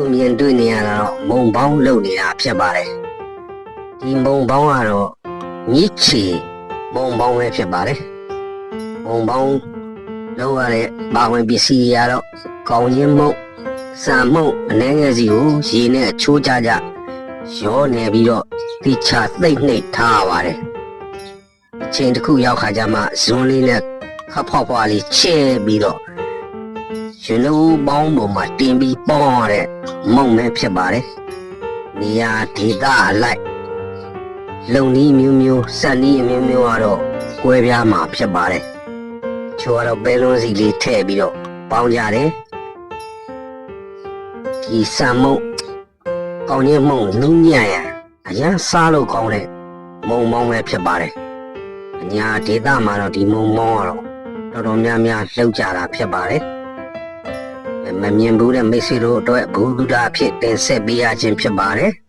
သူမြင်တွေ့နေရတာတော့မုံပေါင်းလုံနေတာဖြစ်ပါတယ်ဒီမုံပေါင်းကတော့မြစ်ချီမုံပေါင်းပဲဖြစ်ပါတယ်မုံပေါင်းလုံရတဲ့ပါဝင်ပစ္စည်းတွေကတော့ကောင်းချင်းမုံစံမုံအနေငယ်စီကိုရေနဲ့အချိုးကြကြရောနေပြီးတော့တိချသိမ့်နှိပ်ထားရပါတယ်အချိန်တစ်ခုရောက်ခါကျမှဇွန်လေးနဲ့ခပ်ဖွားဖွားလေးချဲပြီးတော့ ရှင်တို့ပေါင်းပေါ်မှာတင်ပြီးပေါင်းရတဲ့မုံပဲဖြစ်ပါတယ်။နေရာဒေသအလိုက်လုံနီးမျိုးမျိုးစက်နီးအမျိုးမျိုးကတော့ကွဲပြားမှာဖြစ်ပါတယ်။ချို့ကတော့ပဲလုံးစီလေးထည့်ပြီးတော့ပေါင်းကြတယ်။ဒီစံမုံကောင်းကြီးမုံနူးညံ့ရအရန်စားလို့ကောင်းတဲ့မုံမောင်းပဲဖြစ်ပါတယ်။အညာဒေသမှာတော့ဒီမုံမောင်းကတော့တော်တော်များများလှုပ်ကြတာဖြစ်ပါတယ်။ မမြင်ဘူးတဲ့မိတ်ဆွေတို့အတွက်ဘုဒ္ဓအဖြစ်တင်ဆက်ပေးရခြင်းဖြစ်ပါတယ်။